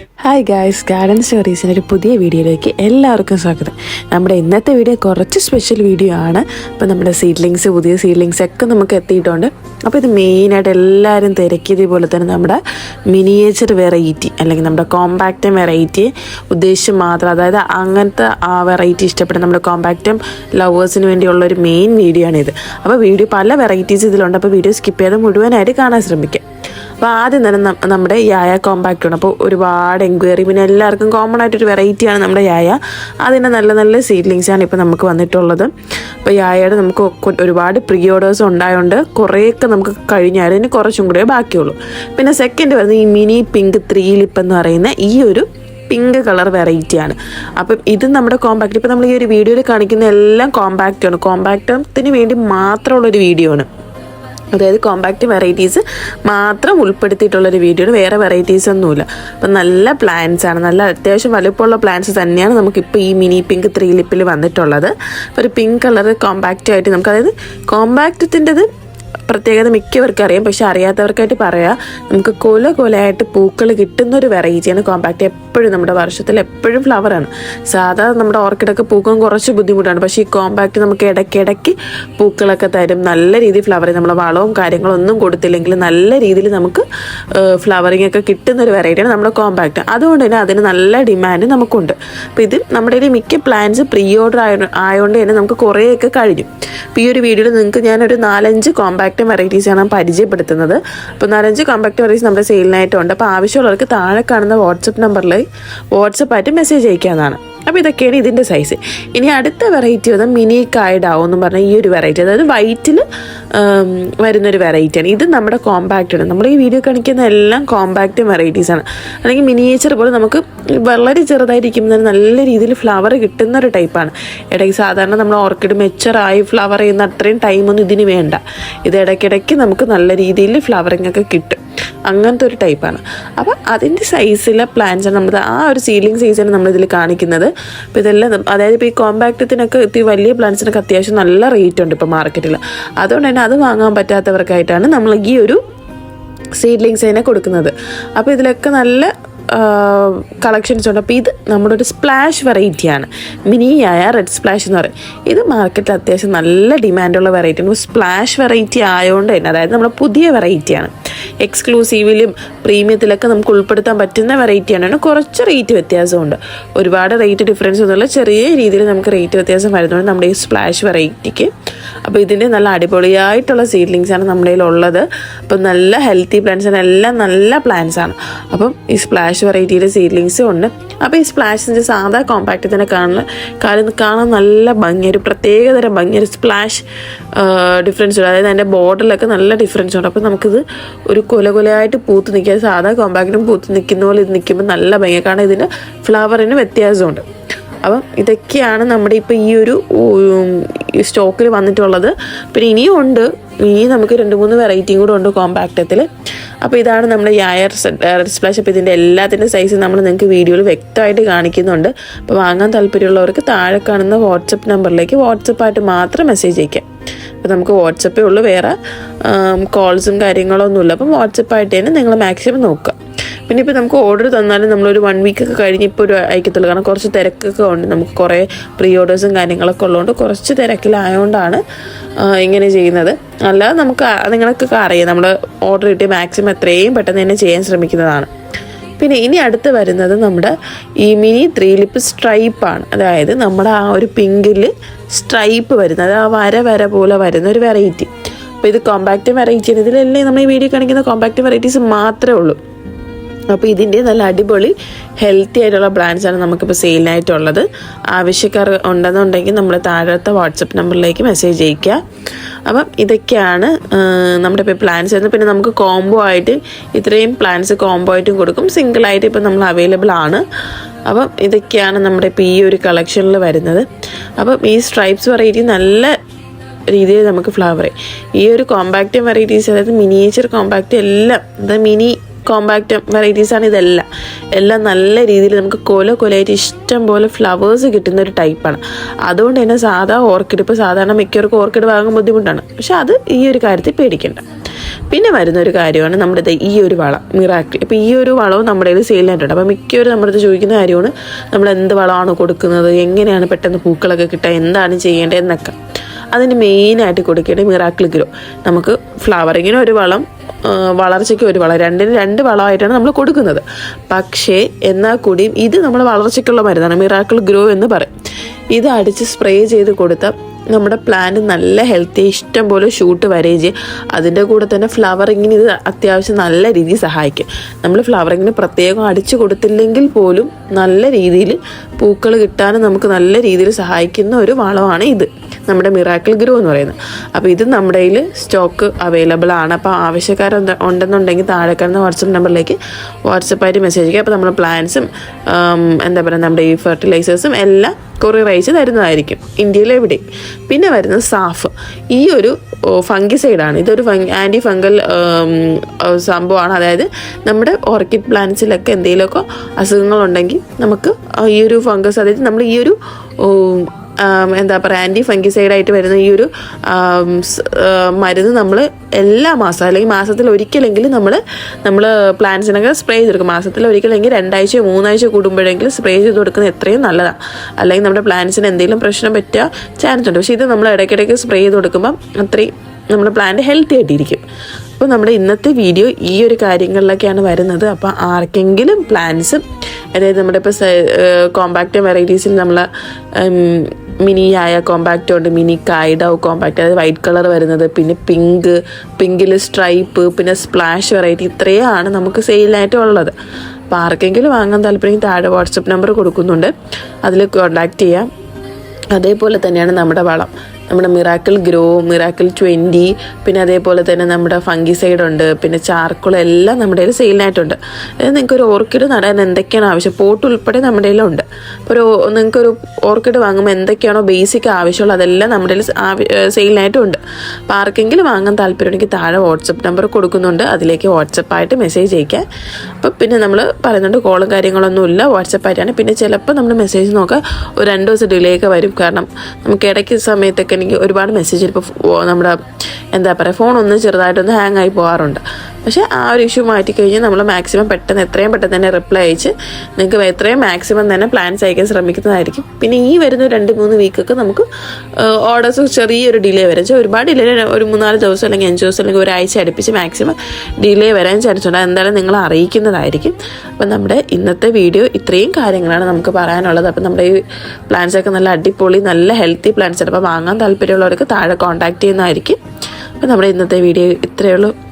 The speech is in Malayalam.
ഹായ് ഗായ്സ് ഗാർഡൻ സ്റ്റോറീസിന്റെ ഒരു പുതിയ വീഡിയോയിലേക്ക് എല്ലാവർക്കും സ്വാഗതം. നമ്മുടെ ഇന്നത്തെ വീഡിയോ കുറച്ച് സ്പെഷ്യൽ വീഡിയോ ആണ്. അപ്പോൾ നമ്മുടെ സീഡ്ലിങ്സ് പുതിയ സീഡ്ലിങ്സ് ഒക്കെ നമുക്ക് എത്തിയിട്ടുണ്ട്. അപ്പോൾ ഇത് മെയിനായിട്ട് എല്ലാവരും തിരക്കിയത് പോലെ തന്നെ നമ്മുടെ മിനിയേച്ചർ വെറൈറ്റി അല്ലെങ്കിൽ നമ്മുടെ കോമ്പാക്റ്റം വെറൈറ്റി ഉദ്ദേശിച്ച് മാത്രം. അതായത് അങ്ങനത്തെ ആ വെറൈറ്റി ഇഷ്ടപ്പെടുന്ന നമ്മുടെ കോമ്പാക്റ്റം ലവേഴ്സിന് വേണ്ടിയുള്ള ഒരു മെയിൻ വീഡിയോ ആണിത്. അപ്പോൾ വീഡിയോ പല വെറൈറ്റീസ് ഇതിലുണ്ട്. അപ്പോൾ വീഡിയോ സ്കിപ്പ് ചെയ്ത് മുഴുവനായിട്ട് കാണാൻ ശ്രമിക്കാം. അപ്പോൾ ആദ്യം തന്നെ നമ്മുടെ യായ കോമ്പാക്റ്റാണ് അപ്പോൾ ഒരുപാട് എൻക്വയറി പിന്നെ എല്ലാവർക്കും കോമൺ ആയിട്ടൊരു വെറൈറ്റിയാണ് നമ്മുടെ യായ. അതിന്റെ നല്ല നല്ല സീഡ്ലിങ്സ് ആണ് ഇപ്പോൾ നമുക്ക് വന്നിട്ടുള്ളത്. അപ്പോൾ യായയുടെ നമുക്ക് ഒരുപാട് പ്രീ ഓർഡേഴ്സ് ഉണ്ടായതുകൊണ്ട് കുറേയൊക്കെ നമുക്ക് കഴിഞ്ഞാൽ ഇനി കുറച്ചും കൂടെ ബാക്കിയുള്ളൂ. പിന്നെ സെക്കൻഡ് വരുന്നത് ഈ മിനി പിങ്ക് ത്രീ ലിപ്പ് എന്ന് പറയുന്ന ഈ ഒരു പിങ്ക് കളർ വെറൈറ്റി ആണ്. അപ്പം ഇത് നമ്മുടെ കോമ്പാക്റ്റ് ഇപ്പം നമ്മൾ ഈ ഒരു വീഡിയോയിൽ കാണിക്കുന്ന എല്ലാം കോമ്പാക്റ്റ് ആണ്. കോമ്പാക്റ്റത്തിന് വേണ്ടി മാത്രമുള്ളൊരു വീഡിയോ ആണ്. അതായത് കോമ്പാക്റ്റ് വെറൈറ്റീസ് മാത്രം ഉൾപ്പെടുത്തിയിട്ടുള്ളൊരു വീഡിയോ വേറെ വെറൈറ്റീസ് ഒന്നുമില്ല. അപ്പം നല്ല പ്ലാന്റ്സ് ആണ്. നല്ല അത്യാവശ്യം വലുപ്പമുള്ള പ്ലാന്റ്സ് തന്നെയാണ് നമുക്കിപ്പോൾ ഈ മിനി പിങ്ക് ത്രീ ലിപ്പിൽ വന്നിട്ടുള്ളത്. ഒരു പിങ്ക് കളർ കോമ്പാക്റ്റ് ആയിട്ട് നമുക്ക് അതായത് കോമ്പാക്റ്റത്തിന്റെത് പ്രത്യേകത മിക്കവർക്കും അറിയാം. പക്ഷെ അറിയാത്തവർക്കായിട്ട് പറയാം നമുക്ക് കൊല കൊലയായിട്ട് പൂക്കൾ കിട്ടുന്ന ഒരു വെറൈറ്റിയാണ് കോമ്പാക്റ്റ് എപ്പോഴും നമ്മുടെ വർഷത്തിൽ എപ്പോഴും ഫ്ലവറാണ് സാധാരണ നമ്മുടെ ഓർക്കിഡൊക്കെ പൂക്കം കുറച്ച് ബുദ്ധിമുട്ടാണ്. പക്ഷേ ഈ കോമ്പാക്റ്റ് നമുക്ക് ഇടയ്ക്കിടയ്ക്ക് പൂക്കളൊക്കെ തരും. നല്ല രീതിയിൽ ഫ്ലവർ നമ്മൾ വളവും കാര്യങ്ങളും ഒന്നും കൊടുത്തില്ലെങ്കിൽ നല്ല രീതിയിൽ നമുക്ക് ഫ്ലവറിങ് ഒക്കെ കിട്ടുന്ന ഒരു വെറൈറ്റിയാണ് നമ്മുടെ കോമ്പാക്റ്റ് അതുകൊണ്ട് തന്നെ അതിന് നല്ല ഡിമാൻഡ് നമുക്കുണ്ട്. അപ്പോൾ ഇത് നമ്മുടെ കയ്യിൽ മിക്ക പ്ലാൻസ് പ്രീ ഓർഡർ ആയ ആയതുകൊണ്ട് തന്നെ നമുക്ക് കുറേയൊക്കെ കഴിഞ്ഞു. അപ്പോൾ ഈ ഒരു വീഡിയോയിൽ നിങ്ങൾക്ക് ഞാനൊരു നാലഞ്ച് കോമ്പാക്റ്റ് വെറൈറ്റീസാണ് പരിചയപ്പെടുത്തുന്നത്. അപ്പോൾ നാലഞ്ച് കോമ്പാക്റ്റ് വെറൈറ്റീസ് നമ്മുടെ സെയിലിനായിട്ടുണ്ട് അപ്പോൾ ആവശ്യമുള്ളവർക്ക് താഴെ കാണുന്ന വാട്സപ്പ് നമ്പറിൽ വാട്സപ്പായിട്ട് മെസ്സേജ് അയക്കാവുന്നതാണ്. അപ്പോൾ ഇതൊക്കെയാണ് ഇതിന്റെ സൈസ് ഇനി അടുത്ത വെറൈറ്റി വന്നത് മിനി കായഡാവോ എന്ന് പറഞ്ഞാൽ ഈ ഒരു വെറൈറ്റി അതായത് വൈറ്റിൽ വരുന്നൊരു വെറൈറ്റിയാണ് ഇത് നമ്മുടെ കോമ്പാക്റ്റ് ആണ്. നമ്മൾ ഈ വീഡിയോ കാണിക്കുന്ന എല്ലാം കോമ്പാക്റ്റ് വെറൈറ്റീസാണ് അല്ലെങ്കിൽ മിനിയേച്ചർ പോലെ നമുക്ക് വളരെ ചെറുതായിരിക്കുമ്പോൾ നല്ല രീതിയിൽ ഫ്ലവർ കിട്ടുന്ന ഒരു ടൈപ്പാണ് ഇടയ്ക്ക് സാധാരണ നമ്മൾ ഓർക്കിഡ് മെച്ചറായി ഫ്ലവർ ചെയ്യുന്ന അത്രയും ടൈമൊന്നും ഇതിന് വേണ്ട. ഇത് ഇടയ്ക്കിടയ്ക്ക് നമുക്ക് നല്ല രീതിയിൽ ഫ്ലവറിങ് ഒക്കെ കിട്ടും. അങ്ങനത്തെ ഒരു ടൈപ്പാണ് അപ്പോൾ അതിന്റെ സൈസിലെ പ്ലാന്റ്സാണ് നമ്മൾ ആ ഒരു സീലിംഗ് സൈസാണ് നമ്മളിതിൽ കാണിക്കുന്നത്. അപ്പോൾ ഇതെല്ലാം അതായത് ഇപ്പോൾ ഈ കോമ്പാക്റ്റത്തിനൊക്കെ ഈ വലിയ പ്ലാന്റ്സിനൊക്കെ അത്യാവശ്യം നല്ല റേറ്റ് ഉണ്ട് ഇപ്പോൾ മാർക്കറ്റിൽ അതുകൊണ്ട് തന്നെ അത് വാങ്ങാൻ പറ്റാത്തവർക്കായിട്ടാണ് നമ്മൾ ഈ ഒരു സീഡ്ലിങ്സ് തന്നെ കൊടുക്കുന്നത്. അപ്പോൾ ഇതിലൊക്കെ നല്ല കളക്ഷൻസ് ഉണ്ട്. അപ്പോൾ ഇത് നമ്മുടെ ഒരു സ്പ്ലാഷ് വെറൈറ്റിയാണ് മിനിയായ റെഡ് സ്പ്ലാഷ് എന്ന് പറയും. ഇത് മാർക്കറ്റിൽ അത്യാവശ്യം നല്ല ഡിമാൻഡുള്ള വെറൈറ്റിയാണ് സ്പ്ലാഷ് വെറൈറ്റി ആയതുകൊണ്ട് തന്നെ അതായത് നമ്മുടെ പുതിയ വെറൈറ്റിയാണ് എക്സ്ക്ലൂസീവിലും പ്രീമിയത്തിലൊക്കെ നമുക്ക് ഉൾപ്പെടുത്താൻ പറ്റുന്ന വെറൈറ്റിയാണ് കുറച്ച് റേറ്റ് വ്യത്യാസമുണ്ട്. ഒരുപാട് റേറ്റ് ഡിഫറൻസ് ഒന്നുമില്ല. ചെറിയ രീതിയിൽ നമുക്ക് റേറ്റ് വ്യത്യാസം വരുന്നുണ്ട് നമ്മുടെ ഈ സ്പ്ലാഷ് വെറൈറ്റിക്ക് അപ്പോൾ ഇതിന്റെ നല്ല അടിപൊളിയായിട്ടുള്ള സീഡ്ലിങ്സ് ആണ് നമ്മുടെ ഉള്ളത്. അപ്പം നല്ല ഹെൽത്തി പ്ലാന്റ്സ് ആണ്. എല്ലാം നല്ല പ്ലാന്റ്സ് ആണ്. അപ്പം ഈ സ്പ്ലാഷ് വെറൈറ്റിയുടെ സീഡ്ലിങ്സും ഉണ്ട്. അപ്പോൾ ഈ സ്പ്ലാഷിന്റെ സാധാ കോമ്പാക്റ്റ് തന്നെ കാണുന്ന കാര്യം കാണാൻ നല്ല ഭംഗി ഒരു പ്രത്യേകതരം ഭംഗി ഒരു സ്പ്ലാഷ് ഡിഫറൻസ് ഉണ്ട്. അതായത് അതിന്റെ ബോർഡറിലൊക്കെ നല്ല ഡിഫറൻസ് ഉണ്ട്. അപ്പോൾ നമുക്കിത് ഒരു കൊല കൊലയായിട്ട് പൂത്ത് നിൽക്കുക സാധാ കോമ്പാക്റ്റിനും പൂത്ത് നിൽക്കുന്ന പോലെ ഇത് നിൽക്കുമ്പോൾ നല്ല ഭംഗി കാരണം ഇതിന്റെ ഫ്ലവറിന് വ്യത്യാസമുണ്ട്. അപ്പം ഇതൊക്കെയാണ് നമ്മുടെ ഇപ്പോൾ ഈ ഒരു സ്റ്റോക്കിൽ വന്നിട്ടുള്ളത്. പിന്നെ ഇനിയും ഉണ്ട്. ഇനി നമുക്ക് രണ്ട് മൂന്ന് വെറൈറ്റിയും കൂടെ ഉണ്ട് കോമ്പാക്റ്റത്തിൽ അപ്പോൾ ഇതാണ് നമ്മുടെ യായർ റെഡ് സ്പ്ലാഷ് അപ്പോൾ ഇതിന്റെ എല്ലാത്തിന്റെ സൈസ് നമ്മൾ നിങ്ങൾക്ക് വീഡിയോയിൽ വ്യക്തമായിട്ട് കാണിക്കുന്നുണ്ട്. അപ്പോൾ വാങ്ങാൻ താല്പര്യമുള്ളവർക്ക് താഴെ കാണുന്ന വാട്സപ്പ് നമ്പറിലേക്ക് വാട്സപ്പായിട്ട് മാത്രം മെസ്സേജ് അയക്കാം അപ്പോൾ നമുക്ക് വാട്സപ്പേ ഉള്ളൂ വേറെ കോൾസും കാര്യങ്ങളൊന്നുമില്ല. അപ്പം വാട്സപ്പായിട്ട് തന്നെ നിങ്ങൾ മാക്സിമം നോക്കുക. പിന്നെ ഇപ്പോൾ നമുക്ക് ഓർഡർ തന്നാലും നമ്മളൊരു വൺ വീക്ക് ഒക്കെ കഴിഞ്ഞ് ഇപ്പോൾ ഒരു അയക്കത്തുള്ളൂ. കാരണം കുറച്ച് തിരക്കൊക്കെ ഉണ്ട്. നമുക്ക് കുറേ പ്രീ ഓർഡേഴ്സും കാര്യങ്ങളൊക്കെ ഉള്ളതുകൊണ്ട് കുറച്ച് തിരക്കിലായതുകൊണ്ടാണ് ഇങ്ങനെ ചെയ്യുന്നത്. അല്ലാതെ നമുക്ക് നിങ്ങൾക്കൊക്കെ അറിയാം. നമ്മൾ ഓർഡർ കിട്ടിയ മാക്സിമം എത്രയും പെട്ടെന്ന് തന്നെ ചെയ്യാൻ ശ്രമിക്കുന്നതാണ്. പിന്നെ ഇനി അടുത്ത് വരുന്നത് നമ്മുടെ ഈ മിനി ത്രീ ലിപ്പ് സ്ട്രൈപ്പാണ് അതായത് നമ്മുടെ ആ ഒരു പിങ്കിൽ സ്ട്രൈപ്പ് വരുന്നത്. ആ വര വര പോലെ വരുന്ന ഒരു വെറൈറ്റി അപ്പോൾ ഇത് കോമ്പാക്റ്റ് വെറൈറ്റി ഇതിലല്ലേ നമ്മൾ ഈ വീഡിയോ കാണിക്കുന്ന കോമ്പാക്റ്റ് വെറൈറ്റീസ് മാത്രമേ ഉള്ളൂ. അപ്പോൾ ഇതിന്റെ നല്ല അടിപൊളി ഹെൽത്തി ആയിട്ടുള്ള ബ്രാൻഡ്സ് ആണ് നമുക്കിപ്പോൾ സെയിലിനായിട്ടുള്ളത് ആവശ്യക്കാർ ഉണ്ടെന്നുണ്ടെങ്കിൽ നമ്മൾ താഴത്തെ വാട്സപ്പ് നമ്പറിലേക്ക് മെസ്സേജ് ചെയ്യിക്കുക അപ്പം ഇതൊക്കെയാണ് നമ്മുടെ ഇപ്പോൾ പ്ലാൻസ് വരുന്നത്. പിന്നെ നമുക്ക് കോംബോ ആയിട്ട് ഇത്രയും പ്ലാൻസ് കോംബോ ആയിട്ടും കൊടുക്കും. സിംഗിൾ ആയിട്ട് ഇപ്പം നമ്മൾ അവൈലബിൾ ആണ്. അപ്പം ഇതൊക്കെയാണ് നമ്മുടെ ഇപ്പോൾ ഈ ഒരു കളക്ഷനിൽ വരുന്നത്. അപ്പം ഈ സ്ട്രൈപ്സ് വെറൈറ്റി നല്ല രീതിയിൽ നമുക്ക് ഫ്ലവർ ഈ ഒരു കോമ്പാക്റ്റ് വെറൈറ്റീസ് അതായത് മിനിയേച്ചർ കോമ്പാക്റ്റ് എല്ലാം അതായത് മിനി കോമ്പാക്റ്റ് വെറൈറ്റീസാണ് ഇതെല്ലാം. എല്ലാം നല്ല രീതിയിൽ നമുക്ക് കൊല കൊലയായിട്ട് ഇഷ്ടം പോലെ ഫ്ലവേഴ്സ് കിട്ടുന്ന ഒരു ടൈപ്പാണ് അതുകൊണ്ട് തന്നെ സാധാ ഓർക്കിഡ് ഇപ്പോൾ സാധാരണ മിക്കവർക്കും ഓർക്കിഡ് വാങ്ങാൻ ബുദ്ധിമുട്ടാണ്. പക്ഷെ അത് ഈ ഒരു കാര്യത്തിൽ പേടിക്കേണ്ട. പിന്നെ വരുന്ന ഒരു കാര്യമാണ് നമ്മുടെ ഈ ഒരു വളം മിറാക്കിൾ ഇപ്പോൾ ഈ ഒരു വളവും നമ്മുടെ കയ്യിൽ സെയിലായിട്ടുണ്ട് അപ്പോൾ മിക്കവരും നമ്മുടെ അടുത്ത് ചോദിക്കുന്ന കാര്യമാണ് നമ്മൾ എന്ത് വളമാണ് കൊടുക്കുന്നത്? എങ്ങനെയാണ് പെട്ടെന്ന് പൂക്കളൊക്കെ കിട്ടുക? എന്താണ് ചെയ്യേണ്ടത്? എന്നൊക്കെ. അതിന് മെയിനായിട്ട് കൊടുക്കേണ്ടത് മിറാക്കിൾ ഗ്രോ. നമുക്ക് ഫ്ലവറിങ്ങിന് ഒരു വളം വളർച്ചയ്ക്ക് ഒരു വളം രണ്ടിന് രണ്ട് വളമായിട്ടാണ് നമ്മൾ കൊടുക്കുന്നത്. പക്ഷേ എന്നാൽ കൂടിയും ഇത് നമ്മൾ വളർച്ചയ്ക്കുള്ള മരുന്നാണ് മിറാക്കിൾ ഗ്രോ എന്ന് പറയും. ഇത് അടിച്ച് സ്പ്രേ ചെയ്ത് കൊടുത്ത നമ്മുടെ പ്ലാന്റ് നല്ല ഹെൽത്തി ഇഷ്ടം പോലെ ഷൂട്ട് വരികയും ചെയ്യും. അതിന്റെ കൂടെ തന്നെ ഫ്ലവറിങ്ങിന് ഇത് അത്യാവശ്യം നല്ല രീതിയിൽ സഹായിക്കും. നമ്മൾ ഫ്ലവറിങ്ങിന് പ്രത്യേകം അടിച്ചു കൊടുത്തില്ലെങ്കിൽ പോലും നല്ല രീതിയിൽ പൂക്കൾ കിട്ടാനും നമുക്ക് നല്ല രീതിയിൽ സഹായിക്കുന്ന ഒരു വളമാണ് ഇത്. നമ്മുടെ മിറാക്കിൾ ഗ്രൂ എന്ന് പറയുന്നത്. അപ്പോൾ ഇത് നമ്മുടെ കയ്യിൽ സ്റ്റോക്ക് അവൈലബിൾ ആണ്. അപ്പോൾ ആവശ്യക്കാർ ഉണ്ടെന്നുണ്ടെങ്കിൽ താഴെ കാണുന്ന വാട്സപ്പ് നമ്പറിലേക്ക് വാട്സപ്പായിട്ട് മെസ്സേജ് ചെയ്യുക അപ്പോൾ നമ്മുടെ പ്ലാൻസും എന്താ പറയുക നമ്മുടെ ഈ ഫെർട്ടിലൈസേഴ്സും എല്ലാം കൊറിയർ അയച്ച് തരുന്നതായിരിക്കും. ഇന്ത്യയിലെ എവിടെയും പിന്നെ വരുന്നത് സാഫ്. ഈ ഒരു ഫംഗിസൈഡാണ് ഇതൊരു ഫംഗ് ആന്റി ഫംഗൽ സംഭവമാണ്. അതായത് നമ്മുടെ ഓർക്കിഡ് പ്ലാന്റ്സിലൊക്കെ എന്തെങ്കിലുമൊക്കെ അസുഖങ്ങളുണ്ടെങ്കിൽ നമുക്ക് ഈ ഒരു ഫംഗസ് അതായത് നമ്മൾ ഈ ഒരു എന്താ പറയുക ആന്റി ഫംഗിസൈഡായിട്ട് വരുന്ന ഈ ഒരു മരുന്ന് നമ്മൾ എല്ലാ മാസം അല്ലെങ്കിൽ മാസത്തിൽ ഒരിക്കലെങ്കിലും നമ്മൾ നമ്മൾ പ്ലാന്റ്സിനൊക്കെ സ്പ്രേ ചെയ്ത് കൊടുക്കും മാസത്തിൽ ഒരിക്കലെങ്കിൽ രണ്ടാഴ്ച മൂന്നാഴ്ച കൂടുമ്പോഴെങ്കിലും സ്പ്രേ ചെയ്ത് കൊടുക്കുന്ന എത്രയും നല്ലതാണ് അല്ലെങ്കിൽ നമ്മുടെ പ്ലാന്റ്സിന് എന്തെങ്കിലും പ്രശ്നം പറ്റുക ചാൻസ് ഉണ്ട്. പക്ഷേ ഇത് നമ്മൾ ഇടയ്ക്കിടയ്ക്ക് സ്പ്രേ ചെയ്ത് കൊടുക്കുമ്പം അത്രയും നമ്മുടെ പ്ലാന്റ് ഹെൽത്തി ആയിട്ടിരിക്കും. അപ്പോൾ നമ്മുടെ ഇന്നത്തെ വീഡിയോ ഈ ഒരു കാര്യങ്ങളിലൊക്കെയാണ് വരുന്നത്. അപ്പോൾ ആർക്കെങ്കിലും പ്ലാന്റ്സും അതായത് നമ്മുടെ ഇപ്പോൾ കോമ്പാക്റ്റ് വെറൈറ്റീസിൽ നമ്മൾ മിനി ആയ കോമ്പാക്റ്റ് ഉണ്ട് മിനി കായ്ഡവ് കോമ്പാക്റ്റ് അതായത് വൈറ്റ് കളർ വരുന്നത് പിന്നെ പിങ്ക് പിങ്കിൽ സ്ട്രൈപ്പ് പിന്നെ സ്പ്ലാഷ് വെറൈറ്റി ഇത്രയാണ് നമുക്ക് സെയിലായിട്ട് ഉള്ളത്. അപ്പോൾ ആർക്കെങ്കിലും വാങ്ങാൻ താല്പര്യം താഴെ വാട്സപ്പ് നമ്പർ കൊടുക്കുന്നുണ്ട്. അതിൽ കോൺടാക്റ്റ് ചെയ്യാം. അതേപോലെ തന്നെയാണ് നമ്മുടെ വളം. നമ്മുടെ മിറാക്കിൾ ഗ്രോ മിറാക്കിൾ ട്വന്റി പിന്നെ അതേപോലെ തന്നെ നമ്മുടെ ഫംഗി സൈഡ് ഉണ്ട് പിന്നെ ചാർക്കോൾ എല്ലാം നമ്മുടെ കയ്യിൽ സെയിലിനായിട്ടുണ്ട് അതായത് നിങ്ങൾക്ക് ഒരു ഓർക്കിഡ് നടാൻ എന്തൊക്കെയാണ് ആവശ്യം? പോട്ട് ഉൾപ്പെടെ നമ്മുടെ കയ്യിലുണ്ട് അപ്പോൾ ഒരു നിങ്ങൾക്കൊരു ഓർക്കിഡ് വാങ്ങുമ്പോൾ എന്തൊക്കെയാണോ ബേസിക് ആവശ്യമുള്ളത് അതെല്ലാം നമ്മുടെ കയ്യിൽ സെയിലിനായിട്ടുണ്ട് അപ്പോൾ ആർക്കെങ്കിലും വാങ്ങാൻ താല്പര്യമുണ്ടെങ്കിൽ താഴെ വാട്സപ്പ് നമ്പർ കൊടുക്കുന്നുണ്ട്. അതിലേക്ക് വാട്സപ്പായിട്ട് മെസ്സേജ് അയക്കാം അപ്പോൾ പിന്നെ നമ്മൾ പറയുന്നുണ്ട് കോളും കാര്യങ്ങളൊന്നുമില്ല വാട്സപ്പായിട്ടാണ് പിന്നെ ചിലപ്പോൾ നമ്മൾ മെസ്സേജ് നോക്കുക ഒരു രണ്ട് ദിവസം ഡിലേ ഒക്കെ വരും. കാരണം നമുക്ക് ഇടയ്ക്ക് സമയത്തൊക്കെ എനിക്ക് ഒരുപാട് മെസ്സേജ് ഇപ്പോൾ നമ്മുടെ എന്താ പറയുക ഫോൺ ഒന്ന് ചെറുതായിട്ടൊന്ന് ഹാങ് ആയി പോകാറുണ്ട് പക്ഷേ ആ ഒരു ഇഷ്യൂ മാറ്റി നമ്മൾ മാക്സിമം പെട്ടെന്ന് എത്രയും പെട്ടെന്ന് തന്നെ റിപ്ലൈ അയച്ച് നിങ്ങൾക്ക് എത്രയും മാക്സിമം തന്നെ പ്ലാൻസ് അയക്കാൻ ശ്രമിക്കുന്നതായിരിക്കും. പിന്നെ ഈ വരുന്ന രണ്ട് മൂന്ന് വീക്കൊക്കെ നമുക്ക് ഓർഡേഴ്സ് ചെറിയൊരു ഡിലേ വരാം. വെച്ചാൽ ഒരുപാട് ഡിലേ ഒരു മൂന്നാൽ ദിവസം അല്ലെങ്കിൽ അഞ്ച് ദിവസം അല്ലെങ്കിൽ ഒരാഴ്ച അടുപ്പിച്ച് മാക്സിമം ഡിലേ വരാൻ ചാൻസ് ഉണ്ട്. എന്തായാലും നിങ്ങൾ അറിയിക്കുന്നതായിരിക്കും. അപ്പം നമ്മുടെ ഇന്നത്തെ വീഡിയോ ഇത്രയും കാര്യങ്ങളാണ് നമുക്ക് പറയാനുള്ളത്. അപ്പം നമ്മുടെ ഈ പ്ലാൻസ് ഒക്കെ നല്ല അടിപൊളി നല്ല ഹെൽത്തി പ്ലാൻസ് ആണ്. അപ്പോൾ വാങ്ങാൻ താല്പര്യമുള്ളവർക്ക് താഴെ കോൺടാക്ട് ചെയ്യുന്നതായിരിക്കും. അപ്പം നമ്മുടെ ഇന്നത്തെ വീഡിയോ ഇത്രയേ ഉള്ളൂ.